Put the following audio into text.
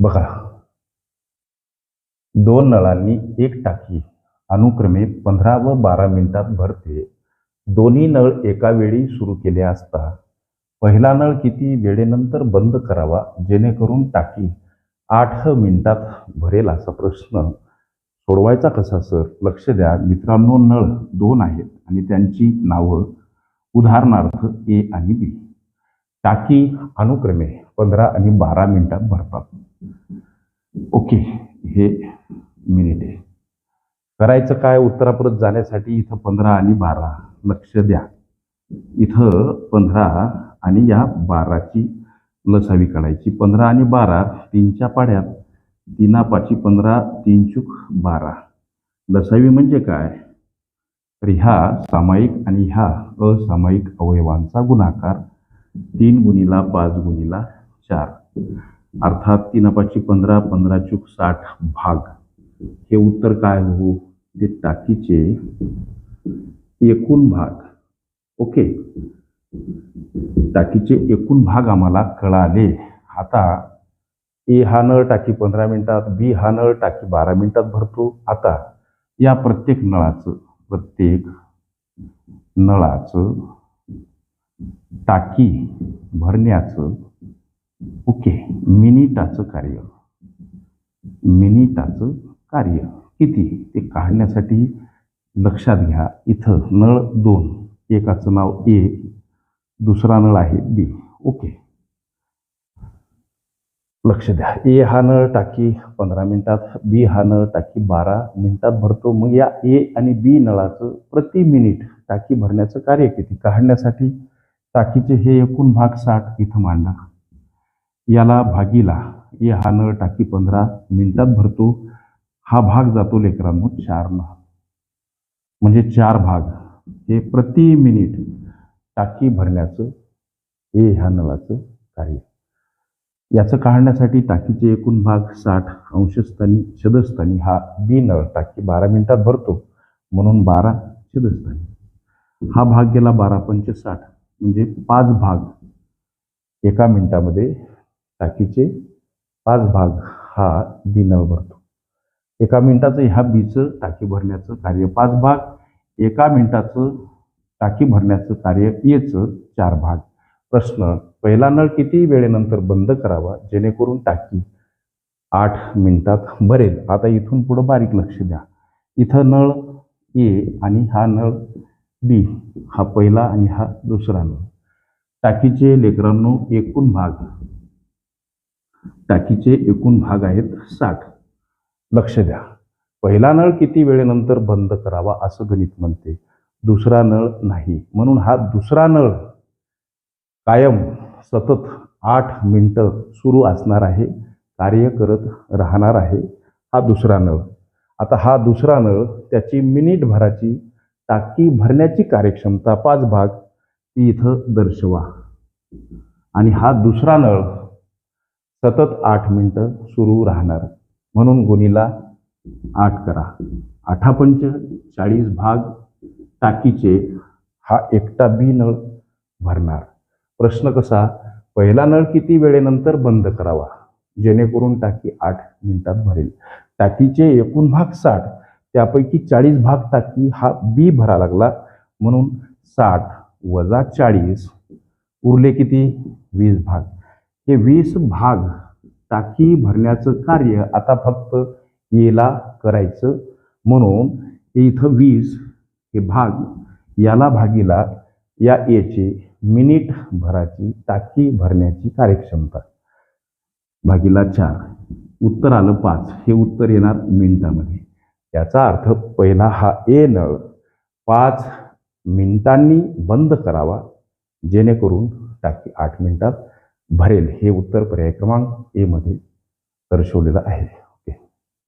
बघा. दोन नळांनी एक टाकी अनुक्रमे पंधरा व बारा मिनिटात भरते. दोन्ही नळ एका वेळी सुरू केले असता पहिला नळ किती वेळेनंतर बंद करावा जेणेकरून टाकी आठ मिनिटात भरेल असा प्रश्न सोडवायचा कसा सर? लक्ष द्या. मित्रांनो नळ दोन आहेत आणि त्यांची नावं उदाहरणार्थ ए आणि बी. टाकी अनुक्रमे पंधरा आणि बारा मिनिटात भरतात ओके हे मिनिट आहे. करायचं काय? उत्तरापर्यंत जाण्यासाठी इथं पंधरा आणि बारा. लक्ष द्या. इथं पंधरा आणि या बाराची लसावी काढायची. पंधरा आणि बारा तीनच्या पाड्यात. तीना पाची पंधरा तीन चूक बारा. लसावी म्हणजे काय? तर ह्या सामायिक आणि ह्या असामायिक अवयवांचा गुणाकार तीन गुणीला पाच गुणीला चार. अर्थात तीन पाचशे पंधरा पंधरा चूक साठ भाग. हे उत्तर काय हो? ते टाकीचे एकूण भाग. ओके? टाकीचे एकूण भाग आम्हाला कळाले. आता ए हा नळ टाकी पंधरा मिनिटात बी हा नळ टाकी बारा मिनिटात भरतो. आता या प्रत्येक नळाचं प्रत्येक नळाचं टाकी भरण्याचं ओके मिनिटाचं कार्य. मिनिटाचं कार्य. किती? ते काढण्यासाठी लक्षात घ्या. इथं नळ दोन. एकाचं नाव ए दुसरा नळ आहे बी. ओके. लक्ष द्या. ए हा नळ टाकी पंधरा मिनिटात बी हा नळ टाकी बारा मिनिटात भरतो. मग या ए आणि बी नळाचं प्रति मिनिट टाकी भरण्याचं कार्य किती? काढण्यासाठी टाकीचे हे एकूण भाग साठ इथं मांडा. याला भागीला ए हा नळ टाकी पंधरा मिनिटात भरतो. हा भाग जातो लेकरांनो चार न म्हणजे चार भाग. हे प्रति मिनिट टाकी भरण्याचं हे ह्या नळाचं कार्य. याचं काढण्यासाठी टाकीचे एकूण भाग साठ अंशस्थानी छदस्थानी हा बी नळ टाकी बारा मिनिटात भरतो. म्हणून बारा छदस्थानी. हा भाग गेला बारा पंच साठ म्हणजे पाच भाग एका मिनिटामध्ये टाकीचे पाच भाग हा बी नळ भरतो. एका मिनिटाचं ह्या बीचं टाकी भरण्याचं कार्य पाच भाग एका मिनिटाचं टाकी भरण्याचं कार्य येचं चार भाग. प्रश्न पहिला नळ किती वेळेनंतर बंद करावा जेणेकरून टाकी आठ मिनिटात भरेल? आता इथून पुढं बारीक लक्ष द्या. इथं नळ ए आणि हा नळ बी हा पहिला आणि हा दुसरा नळ टाकीचे लेकरांनो एकूण भाग. टाकीचे एकूण भाग आहेत साठ. लक्ष द्या. पहिला नळ किती वेळेनंतर बंद करावा असं गणित म्हणते. दुसरा नळ नाही. म्हणून हा दुसरा नळ कायम सतत आठ मिनटं सुरू असणार आहे कार्य करत राहणार आहे हा दुसरा नळ. आता हा दुसरा नळ त्याची मिनिट भराची टाकी भरण्याची कार्यक्षमता पाच भाग ती इथं दर्शवा. आणि हा दुसरा नळ सतत आठ मिनटं सुरू राहणार. म्हणून गुणीला आठ करा. अठापंच चाळीस भाग टाकीचे हा एकटा बी नळ भरणार. प्रश्न कसा पहिला नळ किती वेळेनंतर बंद करावा? जेणेकरून टाकी आठ मिनिटात भरेल. टाकीचे एकूण भाग साठ त्यापैकी चाळीस भाग टाकी हा बी भरा लागला. म्हणून साठ वजा चाळीस उरले किती? वीस भाग. हे वीस भाग टाकी भरण्याचं कार्य आता फक्त येला करायचं. म्हणून इथं वीस हे भाग याला भागीला या एचे मिनिट भराची टाकी भरण्याची कार्यक्षमता. भागीला चार. उत्तर आलं पाच. हे उत्तर येणार मिनिटामध्ये. याचा अर्थ पहिला हा ए नळ पाच मिनिटांनी बंद करावा जेणेकरून टाकी आठ मिनिटात भरेल. हे उत्तर पर्याय क्रमांक एमध्ये दर्शवलेलं आहे.